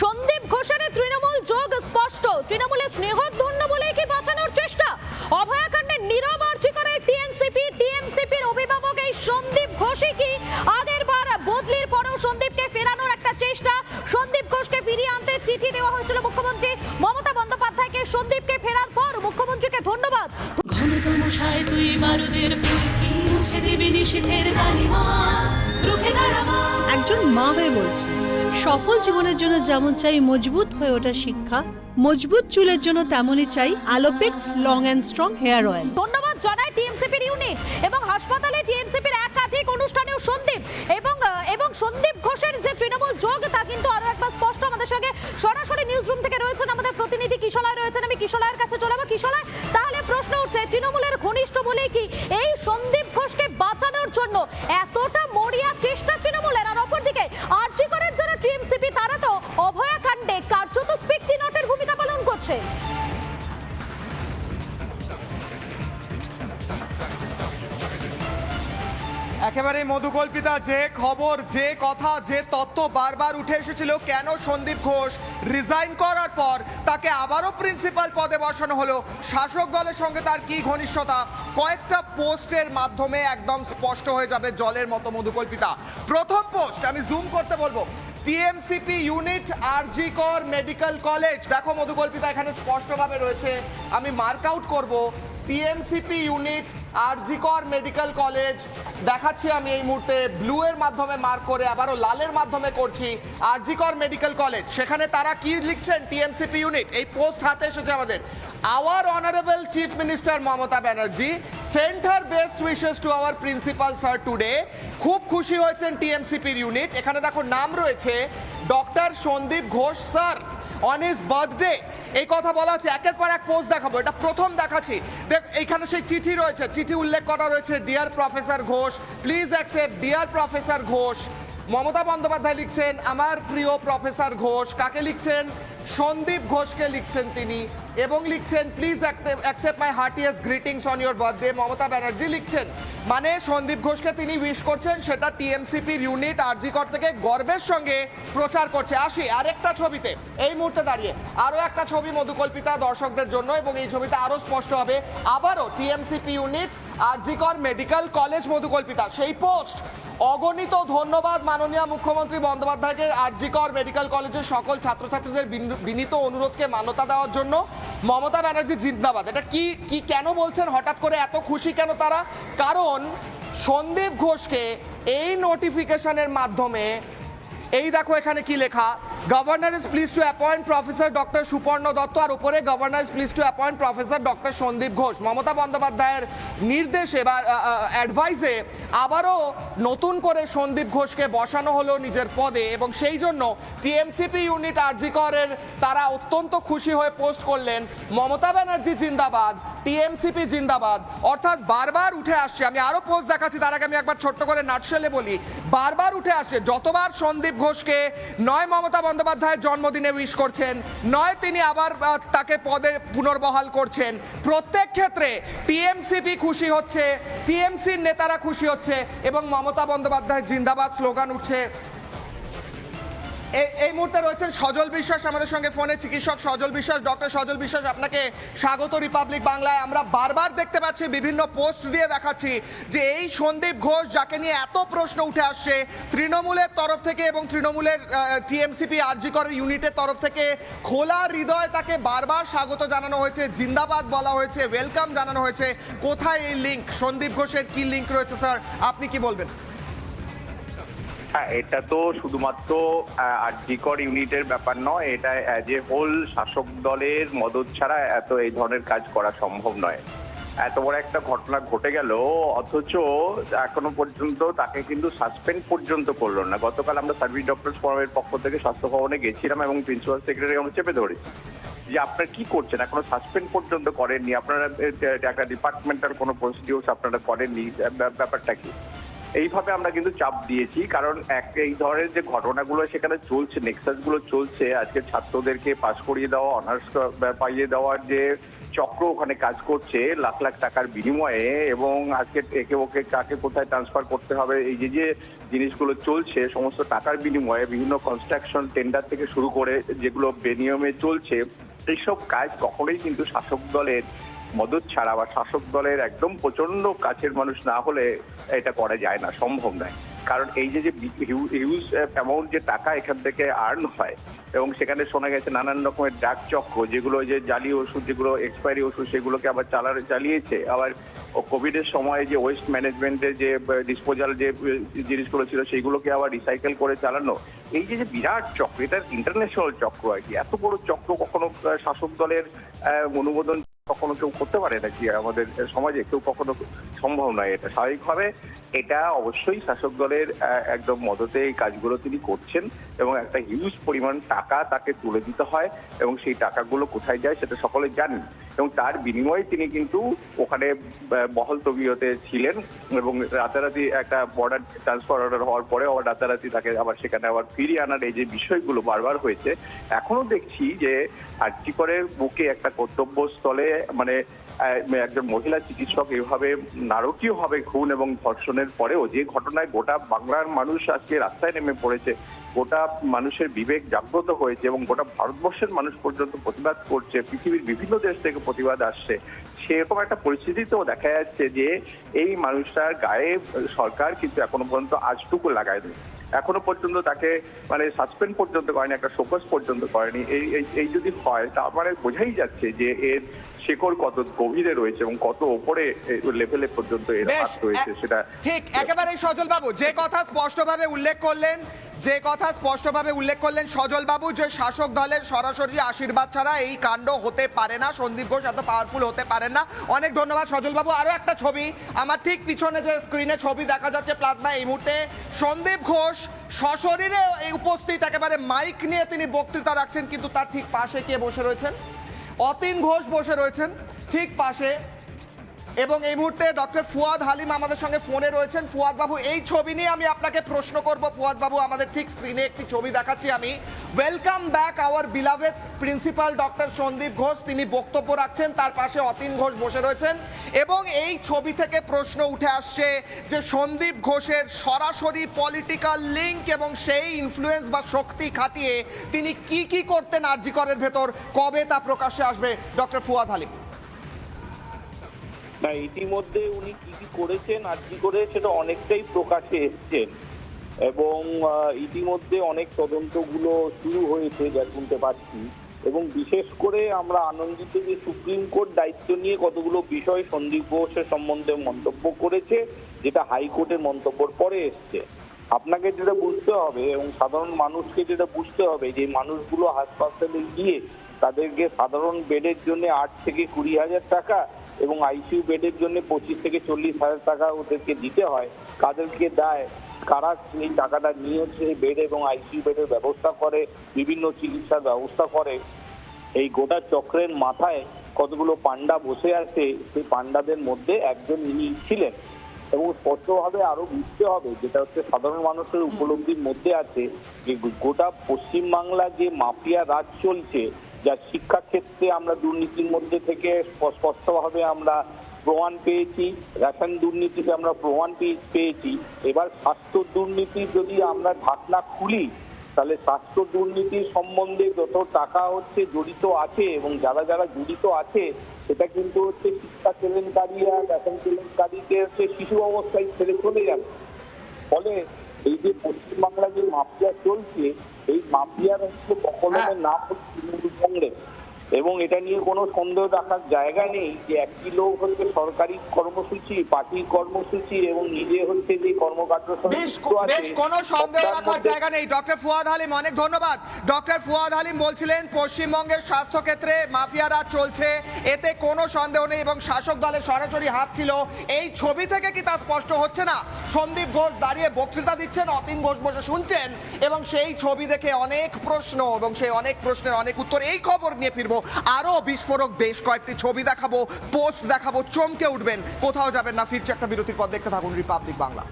সন্দীপ ঘোষের তৃণমূল যোগ স্পষ্ট। তৃণমূলের স্নেহধন্য বলে কি বাঁচানোর চেষ্টা। অভয়াকাণ্ডের নীরব আর্জি করে টিএমসিপি। টিএমসিপির অভিভাবক এই সন্দীপ ঘোষই কি? আগের বার বদলির পরেও সন্দীপকে ফেরানোর একটা চেষ্টা। সন্দীপ ঘোষকে ফিরিয়ে আনতে চিঠি দেওয়া হয়েছিল মুখ্যমন্ত্রী মমতা বন্দ্যোপাধ্যায়কে। সন্দীপকে ফেরার পর মুখ্যমন্ত্রীকে ধন্যবাদ। ঘনতমশায়, তুই বারুদের ফুলকি মুছে দিবি নিষেধের কালিমা? একজন মা হয়ে বলছি সফল জীবনের জন্য যেমন চাই মজবুত হয়ে ওঠা শিক্ষা মজবুত চুলের জন্য তেমনই চাই Alopex long and strong hair oil. ধন্যবাদ জানায় টিএমসিপির ইউনিট এবং হাসপাতালে টিএমসিপির একাধিক অনুষ্ঠানেও সন্দীপ এবং এবং সন্দীপ ঘোষের যে তৃণমূল যোগ তা কিন্তু আরও একবার স্পষ্ট আমাদের সঙ্গে সরাসরি নিউজ রুম থেকে রয়েছেন আমাদের প্রতিনিধি কিশলয় রয়েছেন। আমি কিশলয়ের কাছে চলে যাব। কিশলয় তাহলে প্রশ্ন উঠছে তৃণমূলের ঘনিষ্ঠ বলেই কি এই সন্দীপ ঘোষকে বাঁচানোর জন্য এতটা মরিয়া চেষ্টা একেবারে মধুকল্পিতা, যে খবর, যে কথা, যে তত্ত্ব বারবার উঠে এসেছিল, কেন সন্দীপ ঘোষ রিজাইন করার পর তাকে আবারও প্রিন্সিপাল পদে বসানো হলো? শাসক দলের সঙ্গে তার কি ঘনিষ্ঠতা? কয়েকটা পোস্টের মাধ্যমে একদম স্পষ্ট হয়ে যাবে জলের মতো মধুকল্পিতা। প্রথম পোস্ট, আমি জুম করতে বলব। টিএমসিপি ইউনিট আরজি কর মেডিকেল কলেজ দেখো মধুকল্পিতা এখানে স্পষ্টভাবে রয়েছে। আমি মার্ক আউট করব। TMCP unit RG Kar medical college দেখাচ্ছি আমি এই মুহূর্তে ব্লু এর মাধ্যমে মার্ক করে, আবারও লালের মাধ্যমে করছি আরজিকর মেডিকেল কলেজ সেখানে তারা কি লিখছেন টিএমসিপি ইউনিট এই পোস্ট হাতে এসেছে আমাদের। Our honourable chief minister Mamata Banerjee sent her best wishes to our principal sir today খুব খুশি হয়েছেন টিএমসিপির ইউনিট এখানে দেখো নাম রয়েছে doctor Sandip Ghosh sir on his birthday এই কথা বলা হচ্ছে। একের পর এক পোস্ট দেখাবো। এটা প্রথম দেখাচ্ছি। দেখ, এইখানে সেই চিঠি রয়েছে। চিঠি উল্লেখ করা রয়েছে dear professor Ghosh please accept dear professor Ghosh Mamata Bandyopadhyay লিখছেন, আমার প্রিয় প্রফেসর ঘোষ কাকে লিখছেন? সন্দীপ ঘোষকে লিখছেন তিনি এবং লিখছেন please accept my heartiest greetings on your birthday Mamata Banerjee লিখছেন মানে সন্দীপ ঘোষকে তিনি উইশ করছেন, সেটা টিএমসিপির ইউনিট আরজিকর থেকে গর্বের সঙ্গে প্রচার করছে। আসি, আরেকটা ছবিতে, এই মুহূর্তে দাঁড়িয়ে, আরও একটা ছবি মধুকল্পিতা দর্শকদের জন্য এবং এই ছবিতে আরও স্পষ্ট হবে, আবারও TMCP unit RG Kar medical college মধুকল্পিতা, সেই পোস্ট অগণিত ধন্যবাদ মাননীয় মুখ্যমন্ত্রী বন্দ্যোপাধ্যায়কে আরজিকর মেডিকেল কলেজের সকল ছাত্রছাত্রীদের বিনীত অনুরোধকে মান্যতা দেওয়ার জন্য মমতা ব্যানার্জি জিন্দাবাদ। এটা কি কি কেন বলছেন? হঠাৎ করে এত খুশি কেন তারা? কারণ সন্দীপ ঘোষকে এই নোটিফিকেশনের মাধ্যমে, এই দেখো এখানে কি লেখা governor is please to appoint professor doctor Suparna Datta আর উপরে governor is please to appoint professor doctor Sandip Ghosh Mamata বন্দ্যোপাধ্যায়ের নির্দেশে বা অ্যাডভাইসে আবারও নতুন করে সন্দীপ ঘোষকে বসানো হলো নিজের পদে এবং সেই জন্য টিএমসিপি ইউনিট আরজিকরের তারা অত্যন্ত খুশি হয়ে পোস্ট করলেন মমতা ব্যানার্জি জিন্দাবাদ। টিএমসিপি জিন্দাবাদ। অর্থাৎ বারবার উঠে আসছে। আমি আরও পোস্ট দেখাচ্ছি, তার আগে আমি একবার ছোট্ট করে নাটশেলে বলি। বারবার উঠে আসছে। যতবার সন্দীপ ঘোষকে নয় মমতা বন্দ্যোপাধ্যায়ের জন্মদিনে উইশ করছেন, নয় তিনি আবার তাকে পদে পুনর্বহাল করছেন, প্রত্যেক ক্ষেত্রে টিএমসিপি খুশি হচ্ছে, টিএমসির নেতারা খুশি হচ্ছে এবং মমতা বন্দ্যোপাধ্যায় জিন্দাবাদ স্লোগান উঠছে। এই এই মুহূর্তে রয়েছেন সজল বিশ্বাস, আমাদের সঙ্গে ফোনে চিকিৎসক সজল বিশ্বাস। ডক্টর সজল বিশ্বাস, আপনাকে স্বাগত রিপাবলিক বাংলায়। আমরা বারবার দেখতে পাচ্ছি, বিভিন্ন পোস্ট দিয়ে দেখাচ্ছি যে এই সন্দীপ ঘোষ, যাকে নিয়ে এত প্রশ্ন উঠে আসছে, তৃণমূলের তরফ থেকে এবং তৃণমূলের টিএমসিপি আরজিকরের ইউনিটের তরফ থেকে খোলা হৃদয় তাকে বারবার স্বাগত জানানো হয়েছে, জিন্দাবাদ বলা হয়েছে ওয়েলকাম জানানো হয়েছে। কোথায় এই লিঙ্ক সন্দীপ ঘোষের কি লিঙ্ক রয়েছে স্যার আপনি কি বলবেন? হ্যাঁ এটা তো শুধুমাত্র আরজিকর ইউনিটের ব্যাপার নয়, এটা অ্যাজ এ হোল শাসক দলের মদত ছাড়া এত এই ধরনের কাজ করা সম্ভব নয়। এত বড় একটা ঘটনা ঘটে গেল, অথচ এখনও পর্যন্ত তাকে কিন্তু সাসপেন্ড পর্যন্ত করল না। গতকাল আমরা সার্ভিস ডক্টর ফোরামের পক্ষ থেকে স্বাস্থ্য ভবনে গেছিলাম এবং প্রিন্সিপাল সেক্রেটারি আমরা চেপে ধরেছি। যে আপনারা কি করছেন? এখনও সাসপেন্ড পর্যন্ত করেননি। আপনারা একটা ডিপার্টমেন্টাল কোনো প্রসিডিউরস আপনারা করেননি। ব্যাপারটা কি? এইভাবে আমরা কিন্তু চাপ দিয়েছি, কারণ এক এই ধরনের যে ঘটনাগুলো সেখানে চলছে নেক্সাসগুলো চলছে, আজকে ছাত্রদেরকে পাশ করিয়ে দেওয়া অনার্স পাইয়ে দেওয়ার যে চক্র ওখানে কাজ করছে, লাখ লাখ টাকার বিনিময়ে এবং আজকে একে ওকে কাকে কোথায় ট্রান্সফার করতে হবে, এই যে যে জিনিসগুলো চলছে, সমস্ত টাকার বিনিময়ে বিভিন্ন কনস্ট্রাকশন টেন্ডার থেকে শুরু করে যেগুলো বেনিয়মে চলছে, এইসব কাজ কখনোই কিন্তু শাসক দলের মদত ছাড়া বা শাসক দলের একদম প্রচণ্ড কাছের মানুষ না হলে এটা করা যায় না, সম্ভব নয়। কারণ এই যে যে হিউজ অ্যামাউন্ট যে টাকা এখান থেকে আর্ন হয়, এবং সেখানে শোনা গেছে নানান রকমের ডাক চক্র, যেগুলো যে জালি ওষুধ, যেগুলো এক্সপায়ারি ওষুধ, সেগুলোকে আবার চালার চালিয়েছে। আবার কোভিডের সময় যে ওয়েস্ট ম্যানেজমেন্টের যে ডিসপোজাল যে জিনিসগুলো ছিল সেইগুলোকে আবার রিসাইকেল করে চালানো। এই যে যে বিরাট চক্র এটা ইন্টারন্যাশনাল চক্র আর কি। এত বড় চক্র কখনো শাসক দলের অনুমোদন কখনো কেউ করতে পারে নাকি আমাদের সমাজে? কেউ কখনো সম্ভব নয়, এটা স্বাভাবিকভাবে। এটা অবশ্যই শাসক দলের একদম মদতে এই কাজগুলো তিনি করছেন এবং একটা হিউজ পরিমাণ টাকা তাকে তুলে দিতে হয় এবং সেই টাকাগুলো কোথায় যায় সেটা সকলে জানেন। এবং তার বিনিময়ে তিনি কিন্তু ওখানে বহল তবিয়তে ছিলেন এবং রাতারাতি একটা বর্ডার ট্রান্সফার অর্ডার হওয়ার পরে আবার রাতারাতি তাকে আবার সেখানে আবার ফিরিয়ে আনার এই যে বিষয়গুলো বারবার হয়েছে, এখনও দেখছি যে আর্যিকরের বুকে একটা কর্তব্যস্থলে মানে একজন মহিলা চিকিৎসক এভাবে নারকীয় নারকীয়ভাবে খুন এবং ধর্ষণের পরেও যে ঘটনায় গোটা বাংলার মানুষ আজকে রাস্তায় নেমে পড়েছে, গোটা মানুষের বিবেক জাগ্রত হয়েছে এবং গোটা ভারতবর্ষের মানুষ পর্যন্ত প্রতিবাদ করছে, পৃথিবীর বিভিন্ন দেশ থেকে প্রতিবাদ আসছে, সেরকম একটা পরিস্থিতিতেও দেখা যাচ্ছে যে এই মানুষটার গায়ে সরকার কিন্তু এখনও পর্যন্ত আজটুকু লাগায় লাগায়নি। এখনও পর্যন্ত তাকে মানে সাসপেন্ড পর্যন্ত করেনি একটা শোকস পর্যন্ত করেনি। এই এই- যদি হয় তার মানে বোঝাই যাচ্ছে যে এর শেকড় কত গভীরে রয়েছে এবং কত ওপরে লেভেলে পর্যন্ত এর হাত রয়েছে সেটা ঠিক একেবারে সজল বাবু যে কথা স্পষ্টভাবে উল্লেখ করলেন যে কথা স্পষ্টভাবে উল্লেখ করলেন সজলবাবু যে শাসক দলের সরাসরি আশীর্বাদ ছাড়া এই কাণ্ড হতে পারে না, সন্দীপ ঘোষ এত পাওয়ারফুল হতে পারেন না। অনেক ধন্যবাদ সজলবাবু আরও একটা ছবি, আমার ঠিক পিছনে যে স্ক্রিনে ছবি দেখা যাচ্ছে প্লাজমা এই মুহূর্তে। সন্দীপ ঘোষ সশরীরে উপস্থিত, একেবারে মাইক নিয়ে তিনি বক্তৃতা রাখছেন, কিন্তু তার ঠিক পাশে কে বসে রয়েছেন? অতীন ঘোষ বসে রয়েছেন, ঠিক পাশে এবং এই মুহূর্তে ডক্টর ফুয়াদ হালিম আমাদের সঙ্গে ফোনে রয়েছেন। ফুয়াদ বাবু, এই ছবি নিয়ে আমি আপনাকে প্রশ্ন করব। ফুয়াদ বাবু, আমাদের ঠিক স্ক্রিনে একটি ছবি দেখাচ্ছি আমি। Welcome back our beloved principal doctor Sandip Ghosh. তিনি বক্তব্য রাখছেন, তার পাশে অতীন ঘোষ বসে রয়েছেন। এবং এই ছবি থেকে প্রশ্ন উঠে আসছে যে সন্দীপ ঘোষের সরাসরি পলিটিক্যাল লিঙ্ক এবং সেই ইনফ্লুয়েন্স বা শক্তি খাটিয়ে তিনি কি কি করতেন আরজিকরের ভেতর? কবে তা প্রকাশ্যে আসবে? ডক্টর ফুয়াদ হালিম। না, ইতিমধ্যে উনি কি কি করেছেন আর কি করে, সেটা অনেকটাই প্রকাশে এসছেন এবং ইতিমধ্যে অনেক তদন্তগুলো শুরু হয়েছে, যা শুনতে পাচ্ছি। এবং বিশেষ করে আমরা আনন্দিত যে সুপ্রিম কোর্ট দায়িত্ব নিয়ে কতগুলো বিষয় সন্দীপ ঘোষের সম্বন্ধে মন্তব্য করেছে, যেটা হাইকোর্টের মন্তব্যর পরে এসছে। আপনাকে যেটা বুঝতে হবে, এবং সাধারণ মানুষকে যেটা বুঝতে হবে, যে মানুষগুলো হাসপাতালে গিয়ে তাদেরকে সাধারণ বেডের জন্য আট থেকে কুড়ি হাজার টাকা এবং আইসিইউ বেডের জন্য পঁচিশ থেকে চল্লিশ হাজার টাকা ওদেরকে দিতে হয়। কাদেরকে দেয়, কারা এই টাকাটা নিয়ে সেই বেড এবং আইসিইউ বেডের ব্যবস্থা করে, বিভিন্ন চিকিৎসার ব্যবস্থা করে, এই গোটা চক্রের মাথায় কতগুলো পান্ডা বসে আছে, সেই পান্ডাদের মধ্যে একজন ইনি ছিলেন। এবং স্পষ্টভাবে আরও বুঝতে হবে, যেটা হচ্ছে সাধারণ মানুষের উপলব্ধির মধ্যে আছে, যে গোটা পশ্চিমবাংলা যে মাফিয়া রাজ চলছে যা শিক্ষাক্ষেত্রে আমরা দুর্নীতির মধ্যে থেকে স্পষ্টভাবে আমরা প্রমাণ পেয়েছি রেশন দুর্নীতিতে আমরা প্রমাণ পেয়ে- পেয়েছি। এবার স্বাস্থ্য দুর্নীতি যদি আমরা ঢাকনা খুলি তাহলে স্বাস্থ্য দুর্নীতির সম্বন্ধে যত টাকা হচ্ছে জড়িত আছে এবং যারা যারা জড়িত আছে সেটা কিন্তু হচ্ছে শিক্ষা কেলেঙ্কারি আর রেশন কেলেঙ্কারিকে হচ্ছে শিশু অবস্থায় ছেড়ে চলে যাবে। ফলে এই যে পশ্চিমবাংলা যে মাফিয়া চলছে এই মাফিয়ার হচ্ছে কখলের নাম হচ্ছে তৃণমূল কংগ্রেস এবং এটা নিয়ে কোনো সন্দেহ রাখার জায়গা নেই যে একটি লোক হচ্ছে সরকারি কর্মসূচি পার্টির কর্মসূচি এবং নিজে হচ্ছে যে কর্মকাণ্ড বেশ কোনো সন্দেহ রাখার জায়গা নেই। ডক্টর ফুয়াদ হালিম অনেক ধন্যবাদ। ডক্টর ফুয়াদ হালিম বলছিলেন পশ্চিমবঙ্গের স্বাস্থ্য ক্ষেত্রে মাফিয়া রাজ চলছে। এতে কোনো সন্দেহ নেই এবং শাসক দলের সরাসরি হাত ছিল। এই ছবি থেকে কি তা স্পষ্ট হচ্ছে না? সন্দীপ ঘোষ দাঁড়িয়ে বক্তৃতা দিচ্ছেন অতীন ঘোষ বসে শুনছেন এবং সেই ছবি দেখে অনেক প্রশ্ন এবং সেই অনেক প্রশ্নের অনেক উত্তর এই খবর নিয়ে ফিরবো। আরও বিস্ফোরক বেশ কয়েকটি ছবি দেখাবো পোস্ট দেখাবো, চমকে উঠবেন। কোথাও যাবেন না, ফিরছে একটা বিরতির পর, দেখতে থাকুন রিপাবলিক বাংলা